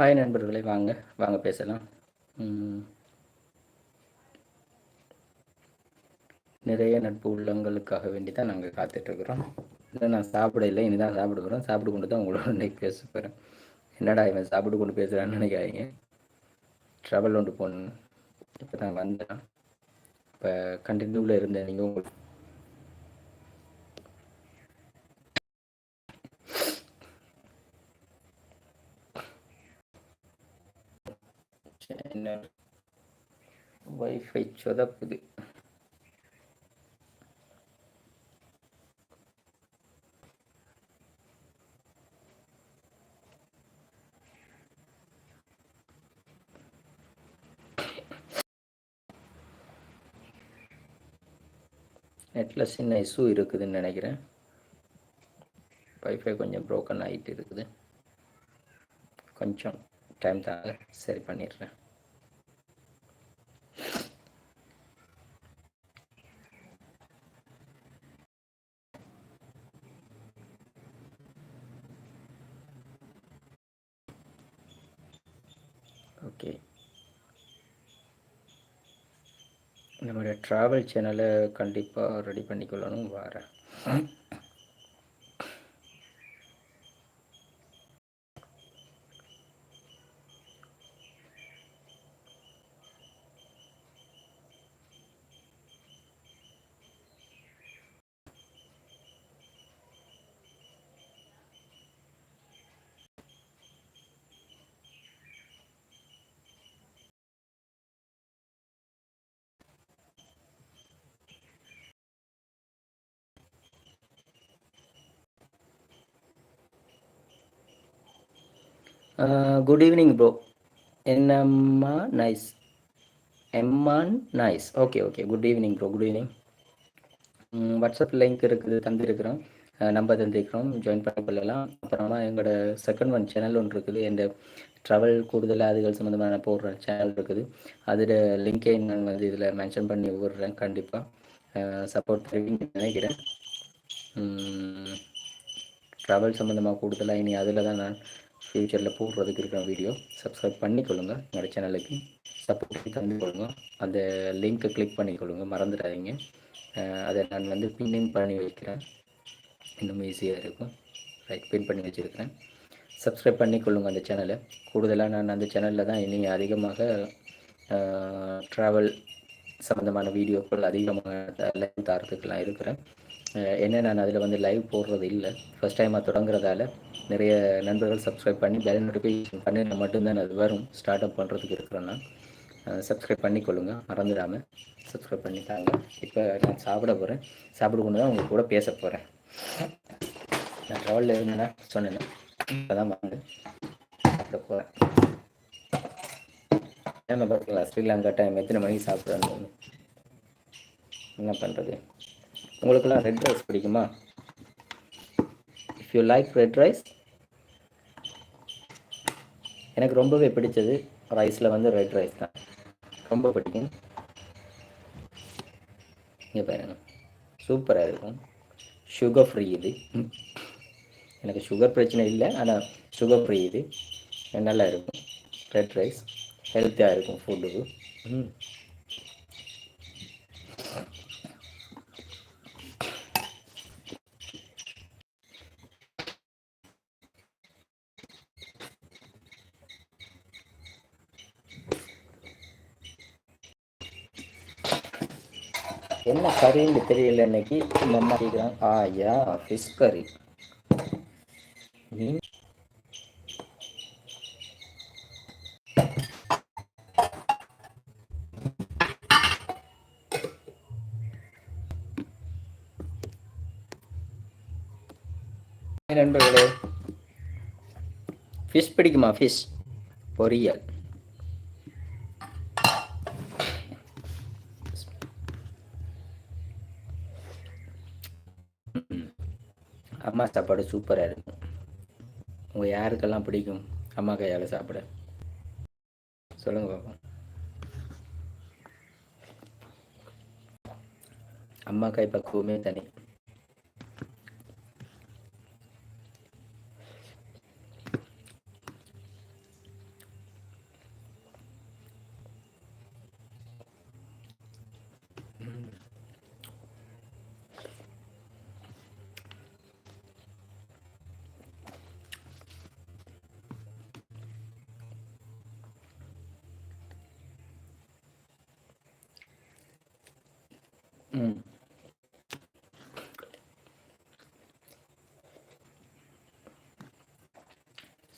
Hi நண்பர்களே வாங்க வாங்க பேசலாம். நிறைய நட்பு உள்ளங்களுக்காக வேண்டி தான் நாங்கள் காத்துட்ருக்குறோம். இல்லை நான் சாப்பிட இல்லை இனி தான் சாப்பிட போகிறோம் சாப்பிட்டு கொண்டு தான் உங்களோட இன்னைக்கு பேச போகிறேன் என்னடா இவன் சாப்பிட்டு கொண்டு பேசுகிறான்னு நினைக்காதீங்க. ட்ராவல் ஒன்று போகணும். இப்போ தான் வந்தேன். இப்போ கண்டினியூவில் இருந்தேன். நீங்கள் உங்களுக்கு சேனல் வைஃபை சொதப்புது. நெட்டில் சின்ன இஷ்யூ இருக்குதுன்னு நினைக்கிறேன். வைஃபை கொஞ்சம் ப்ரோக்கன் ஆகிட்டு இருக்குது. கொஞ்சம் டைம் தாங்க சரி பண்ணிடுறேன். ஓகே. நம்முடைய ட்ராவல் சேனலை கண்டிப்பாக ரெடி பண்ணிக்கொள்ளணும் வரேன். குட் ஈவினிங் ப்ரோ என்னம்மா nice எம்மான் nice okay okay good evening bro good evening WhatsApp link இருக்குது தந்திருக்கிறோம். Uh, நம்பர் தந்திருக்கிறோம். ஜாயின் பண்ணி கொள்ளலாம். அப்புறமா எங்களோட செகண்ட் ஒன் சேனல் ஒன்று இருக்குது. எந்த ட்ராவல் கூடுதல் அதுகள் சம்மந்தமான போடுற சேனல் இருக்குது. அதில் லிங்கை நான் வந்து இதில் மென்ஷன் பண்ணி விடுறேன். கண்டிப்பாக சப்போர்ட் uh, தருவீங்க நினைக்கிறேன். Mm, ட்ராவல் சம்மந்தமாக கூடுதலாக இனி அதில் தான் நான் ஃப்யூச்சரில் போடுறதுக்கு இருக்கிற வீடியோ சப்ஸ்கிரைப் பண்ணிக்கொள்ளுங்க. என்னோடய சேனலுக்கு சப்போர்ட் தந்துக்கொள்ளுங்க அந்த லிங்க்கை கிளிக் பண்ணிக்கொள்ளுங்க. மறந்துடாதீங்க. அதை நான் வந்து பின்னிங் பண்ணி வைக்கிறேன். இன்னும் ஈஸியாக இருக்கும். ரைட் பின் பண்ணி வச்சுருக்கிறேன். சப்ஸ்கிரைப் பண்ணிக்கொள்ளுங்க அந்த சேனலை கூடுதலாக நான் அந்த சேனலில் தான் இனி அதிகமாக ட்ராவல் சம்மந்தமான வீடியோக்கள் அதிகமாக லைன் தரத்துக்கெல்லாம் இருக்கிறேன். என்ன நான் அதில் வந்து லைவ் போடுறது இல்லை. ஃபஸ்ட் டைமாக தொடங்குறதால நிறைய நண்பர்கள் சப்ஸ்கிரைப் பண்ணி பெல் நோட்டிஃபிகேஷன் பண்ணினா மட்டும்தான் அது வரும். ஸ்டார்ட் அப் பண்ணுறதுக்கு இருக்கிறேன்னா சப்ஸ்கிரைப் பண்ணிக்கொள்ளுங்க. மறந்துடாமல் சப்ஸ்கிரைப் பண்ணிட்டாங்க. இப்போ நான் சாப்பிட போகிறேன் சாப்பிட கொண்டு தான் உங்கள் கூட பேச போகிறேன் நான் ட்ராவலில் இருந்தேன்னா சொன்னேன். இப்போ தான் வாங்க சாப்பிட போகிறேன் ஏன்னா பார்க்கலாம் ஸ்ரீலங்கா டைம் எத்தனை மணிக்கு சாப்பிட்றாங்க என்ன பண்ணுறது உங்களுக்கெல்லாம் ரெட் ரைஸ் பிடிக்குமா? If you like red rice எனக்கு ரொம்பவே பிடிச்சது ரைஸில் வந்து ரெட் ரைஸ் தான். ரொம்ப பிடிக்கும். இங்கே பாருங்க. சூப்பராக இருக்கும். சுகர் ஃப்ரீ இது. எனக்கு சுகர் பிரச்சனை இல்லை ஆனால் சுகர் ஃப்ரீ இது. நல்லா இருக்கும். ரெட் ரைஸ் ஹெல்த்தியாக இருக்கும் ஃபுட்டுக்கு ம் என்ன கறின்னு தெரியல இன்னைக்கு? இந்த அம்மா கேட்குறாங்க ஆயா ஃபிஷ் கறி நண்பர்களே ஃபிஷ் பிடிக்குமா ஃபிஷ் பொரியல். அம்மா சாப்பாடு சூப்பராக இருக்கும். உங்கள் யாருக்கெல்லாம் பிடிக்கும்? அம்மா கையால் சாப்பிட. சொல்லுங்கள் பாப்போம் அம்மா கை பக்குவமே தனி.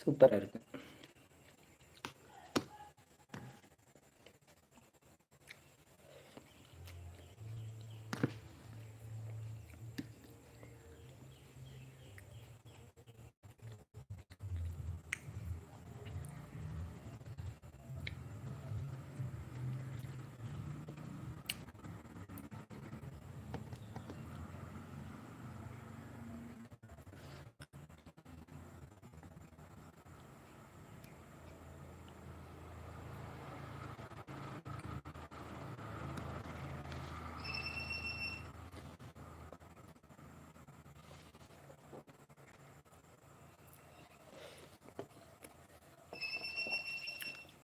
சூப்பராக இருக்கு.